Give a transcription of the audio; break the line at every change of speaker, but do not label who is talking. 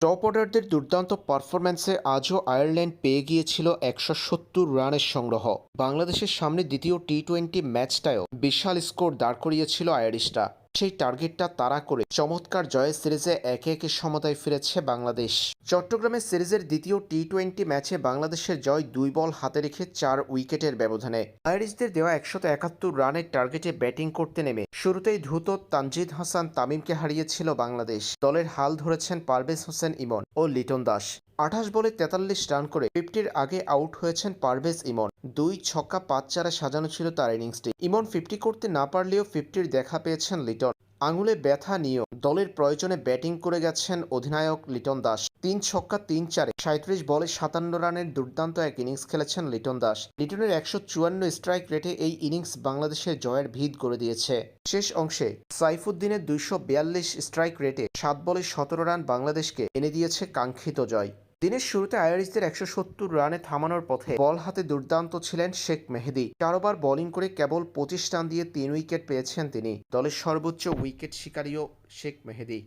Top অর্ডারদের দুর্দান্ত পারফরম্যান্সে আজও Ireland পেয়ে গিয়েছিল একশো সত্তর রানের সংগ্রহ। বাংলাদেশের সামনে দ্বিতীয় টি টোয়েন্টি ম্যাচটায়ও বিশাল স্কোর দাঁড় করিয়েছিল আয়ারিশরা সেই টার্গেটটা তাড়া করে চমৎকার জয়ের সিরিজে একে একে সমতায় ফিরেছে বাংলাদেশ। চট্টগ্রামের সিরিজের দ্বিতীয় টি টোয়েন্টি ম্যাচে বাংলাদেশের জয় দুই বল হাতে রেখে চার উইকেটের ব্যবধানে। আইরিশদের দেওয়া একশত একাত্তর রানের টার্গেটে ব্যাটিং করতে নেমে শুরুতেই দ্রুত তানজিদ হাসান তামিমকে হারিয়েছিল বাংলাদেশ। দলের হাল ধরেছেন পারভেজ হোসেন ইমন ও লিটন দাস। আঠাশ বলে তেতাল্লিশ রান করে ফিফটির আগে আউট হয়েছেন পারভেজ ইমন। দুই ছক্কা পাঁচ চারে সাজানো ছিল তার ইনিংসটি। ইমন ফিফটি করতে না পারলেও ফিফটির দেখা পেয়েছেন লিটন। আঙুলে ব্যথা নিয়েও দলের প্রয়োজনে ব্যাটিং করে গেছেন অধিনায়ক লিটন দাস। তিন ছক্কা তিন চারে সাঁত্রিশ বলে সাতান্ন রানের দুর্দান্ত এক ইনিংস খেলেছেন লিটন দাস। লিটনের একশো চুয়ান্ন স্ট্রাইক রেটে এই ইনিংস বাংলাদেশের জয়ের ভিত করে দিয়েছে। শেষ অংশে সাইফুদ্দিনের দুইশো বিয়াল্লিশ স্ট্রাইক রেটে সাত বলে সতেরো রান বাংলাদেশকে এনে দিয়েছে কাঙ্ক্ষিত জয়। দিনের শুরুতে আয়ারিসদের একশো সত্তর রানে থামানোর পথে বল হাতে দুর্দান্ত ছিলেন শেখ মেহেদি। চারবার বোলিং করে কেবল পঁচিশ রান দিয়ে তিন উইকেট পেয়েছেন তিনি। দলের সর্বোচ্চ উইকেট শিকারীও শেখ মেহেদি।